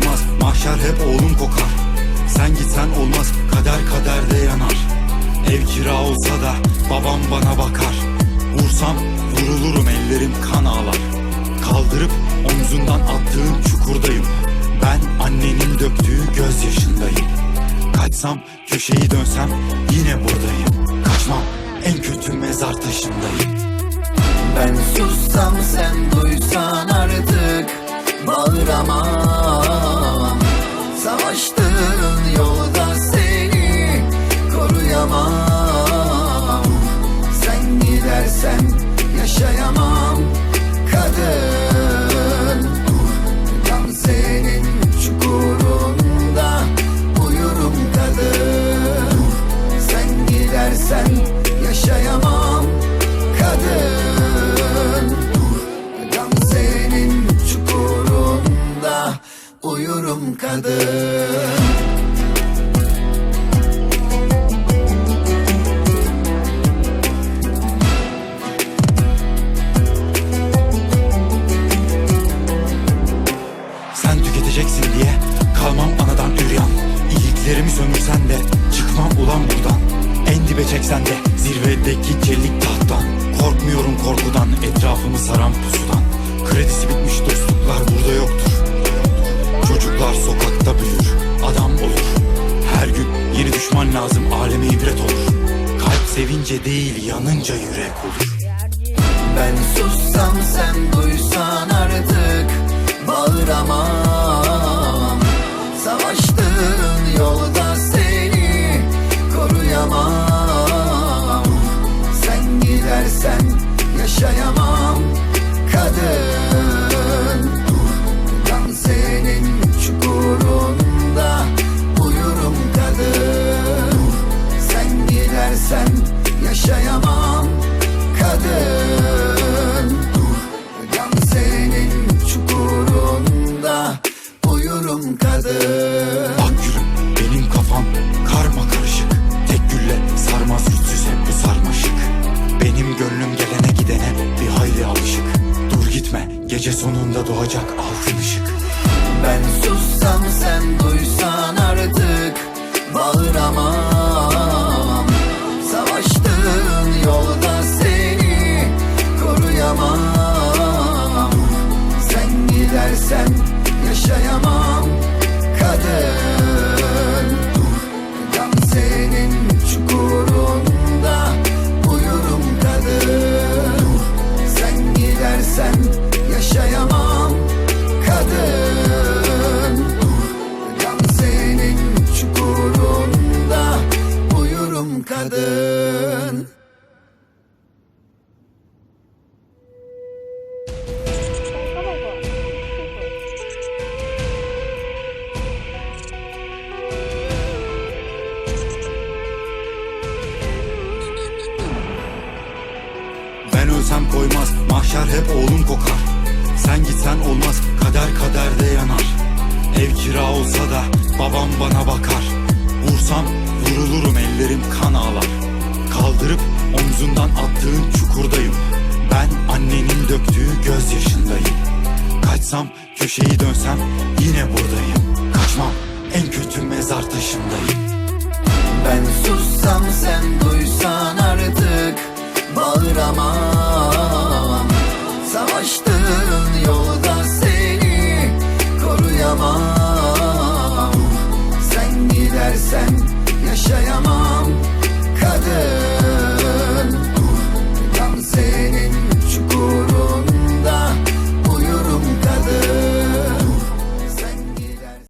koymaz Mahşer hep oğlum kokar. Sen gitsen olmaz kader kaderde yanar. Ev kira olsa da babam bana bakar. Vursam vurulurum ellerim kan ağlar. Kaldırıp omzundan attığın çukurdayım. Ben annenin döktüğü gözyaşındayım. Kaçsam köşeyi dönsem yine buradayım. Kaçmam en kötü mezar taşındayım. Ben sussam sen duysan artık gidersen yaşayamam Kadın. Gamze'nin çukurunda uyurum kadın. Sen gidersen yaşayamam kadın. Gamze'nin çukurunda uyurum kadın Sömürsen de çıkmam ulan buradan. En dibe çeksen de zirvedeki çelik tahttan. Korkmuyorum korkudan etrafımı saran pusudan. Kredisi bitmiş dostluklar burada yoktur. Çocuklar sokakta büyür adam olur. Her gün yeni düşman lazım aleme ibret olur. Kalp sevince değil yanınca yürek olur. Ben sussam sen duysan artık Bağıramam gece sonunda doğacak altın ışık. Ben sussam sen duysan artık Bağıramam. Savaştığın yolda seni koruyamam. Sen gidersen yaşayamam mahşer hep oğlum kokar. Sen gitsen olmaz kader kaderde yanar. Ev kira olsa da babam bana bakar. Vursam vurulurum ellerim kan ağlar. Kaldırıp omzundan attığın çukurdayım. Ben annenin döktüğü gözyaşındayım Kaçsam köşeyi dönsem yine buradayım. Kaçmam en kötü mezar taşındayım. Ben sussam sen